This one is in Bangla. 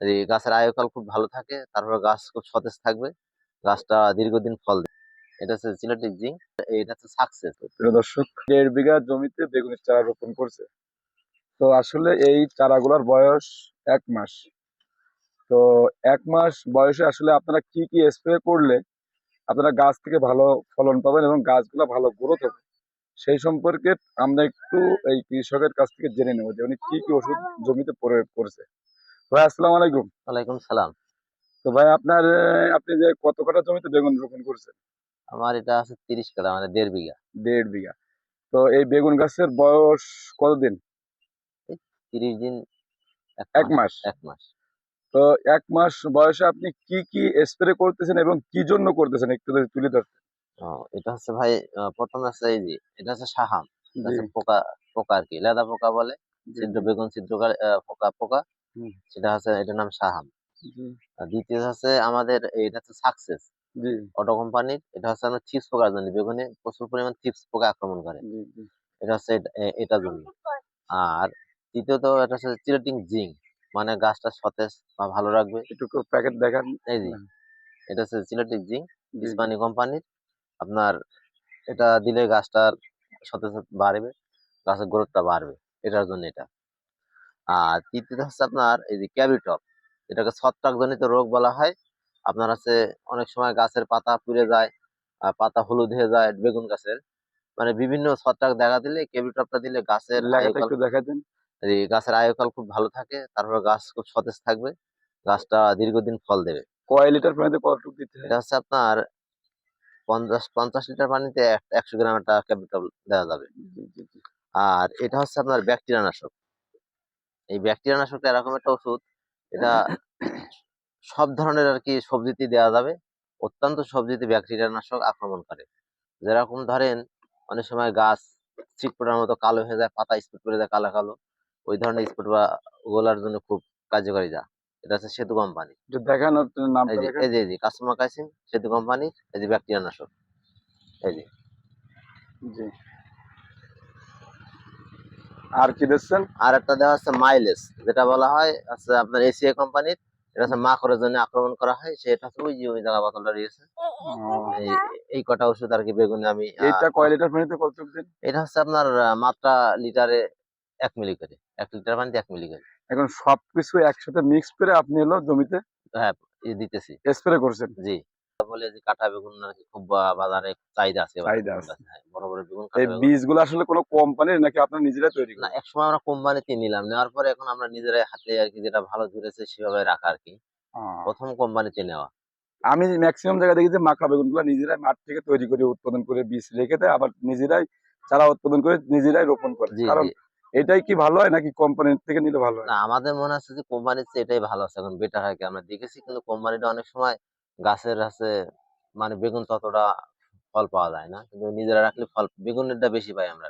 এই গাছের আয়ুকাল খুব ভালো থাকে, তারপর গাছ খুব সতেজ থাকবে, গাছটা দীর্ঘদিন ফল দেবে। এটা হচ্ছে সিলেটিক জিঙ্ক, এটা হচ্ছে সাকসেস। প্রিয় দর্শক, দেড় বিঘা জমিতে বেগুনের চারা রোপণ করছে। তো আসলে এই চারাগুলোর বয়স এক মাস। তো এক মাস বয়সে আসলে আপনারা কি কি স্প্রে করলে আপনারা গাছ থেকে ভালো ফলন পাবেন এবং গাছগুলো ভালো গ্রোথ হবে? সেই সম্পর্কে আমরা একটু এই কৃষকের কাছ থেকে জেনে নেব যে উনি কি কি ওষুধ জমিতে প্রয়োগ করছে। ভাই আসসালামু আলাইকুম। ওয়ালাইকুম সালাম। তো ভাই আপনার আপনি যে কত কাটা জমিতে বেগুন রোপণ করছেন? আমার এটা আছে তিরিশ কাঠা মানে দেড় বিঘা। দেড় বিঘা। তো এই বেগুন গাছের বয়স কতদিন? তিরিশ দিন এক মাস। এক মাস। তো এক মাস বয়সে আপনি কি কি স্প্রে করতেছেন এবং কি জন্য করতেছেন? একটু যদি তুলে ধরতেন। এটা হচ্ছে ভাই প্রথমে আছে এই যে এটা হচ্ছে সাহাম পোকা পোকা আর কি। লেদা পোকা বলে ছিদ্র বেগুন আহ, পোকা পোকা। হুম। সেটা হচ্ছে এটার নাম সাহাম জি, আর দ্বিতীয় হচ্ছে আমাদের এটা হচ্ছে সাকসেস জি, অটো কোম্পানির এটা হচ্ছে আমরা চিপস পোকার জন্য বেগুনে প্রচুর পরিমাণ চিপস পোকা আক্রমণ করে। জি, জি। এটা হচ্ছে এটা- এ- এটার জন্য। আর তৃতীয়ত এটা হচ্ছে চিলেটিং জিঙ্ক। মানে গাছটা সতেজ বা ভালো রাখবে। একটু প্যাকেট দেখান। এই যে হুম। এটা হচ্ছে চিলেটিং জিঙ্ক। জি, ইসমানি কোম্পানির আপনার এটা দিলে গাছটার সতেজ বাড়বে গাছের গ্রোথটা বাড়বে। এটার জন্য এটা। আর তৃতীয়ত হচ্ছে আপনার এই যে ক্যাবিটপ এটাকে ছত্রাক জনিত রোগ বলা হয়। আপনার হচ্ছে অনেক সময় গাছের পাতা পুড়ে যায় আর পাতা হলুদ হয়ে যায় বেগুন গাছের। মানে বিভিন্ন ছত্রাক দেখা দিলে ক্যাবিটপটা দিলে গাছের দেখা দেন। এই গাছের আয়ুকাল খুব ভালো থাকে তারপরে গাছ খুব সতেজ থাকবে গাছটা দীর্ঘদিন ফল দেবে। কয় লিটার পানিতে কতটুকু দিতে হয়? এটা হচ্ছে আপনার পঞ্চাশ পঞ্চাশ লিটার পানিতে এক- একশো গ্রাম একটা ক্যাপিটাল দেওয়া যাবে। আর এটা হচ্ছে আপনার ব্যাকটেরিয়া নাশক। এই ব্যাকটেরিয়া নাশকটা এরকম একটা ওষুধ এটা সব ধরনের আর কি সবজিতে দেওয়া যাবে। অত্যন্ত সবজিতে ব্যাকটেরিয়া নাশক আক্রমণ করে। যেরকম ধরেন অনেক সময় গাছ চিটপটার মতো কালো হয়ে যায় পাতা স্প্রে করে যায় কালো কালো ওই ধরনের স্প্রে বা ওগুলার জন্য খুব কার্যকারী যা। এটা হচ্ছে সেতু কোম্পানি। একটু দেখান। এই যে এই যে কাস্টমার কাইসিন সেতু কোম্পানির এই যে ব্যাকটেরিয়া নাশক এই যে। জি। আর কি দিচ্ছেন? আর একটা দেওয়া হচ্ছে মাইলেজ যেটা বলা হয় আছে আপনার এসিআই কোম্পানির এটা হচ্ছে মাকড়ের জন্য আক্রমণ করা হয় সেটা হচ্ছে ওই যে ওই জায়গা বোতলটা রয়েছে। এই কটা ওষুধ আর কি বেগুনে আমি এইটা কয় লিটার পানিতে কতটুকু দিন? এটা হচ্ছে আপনার মাত্রা লিটারে এক মিলি করে এক লিটার পানিতে এক মিলি করে এখন সবকিছু একসাথে মিক্স করে আপনি হলো জমিতে হ্যাঁ দিতেছি। স্প্রে করছেন? জি। বলে যে কাটা বেগুন নাকি খুব বাজারে চাহিদা আছে চাহিদা আছে। হ্যাঁ, বড় বড় বেগুন এই। বীজগুলো আসলে কোনো কোম্পানির নাকি আপনার নিজেরা তৈরি না করেন? এক সময় আমরা কোম্পানিতে নিলাম। নেওয়ার পরে এখন আমরা নিজেরাই হাতে আর কি যেটা ভালো জুড়েছে সেভাবে রাখা আর কি। প্রথম কোম্পানিতে নেওয়া। আমি ম্যাক্সিমাম জায়গায় দেখি যে মাকড়া বেগুনগুলো নিজেরাই মাঠ থেকে তৈরি করে উৎপাদন করে বীজ রেখে দেয় আবার নিজেরাই চারা উৎপাদন করে নিজেরাই রোপণ করে। কারণ এটাই কি ভালো হয় নাকি কোম্পানির থেকে নিলে ভালো হয়? না আমাদের মনে হচ্ছে যে কোম্পানির চেয়ে এটাই ভালো আছে। এখন বেটার হয় কি? আমরা দেখেছি কিন্তু কোম্পানিটা অনেক সময় গাছের আছে মানে বেগুন ততটা ফল পাওয়া যায় না। কিন্তু নিজেরা রাখলে ফল, বেগুনেরটা বেশি পাই আমরা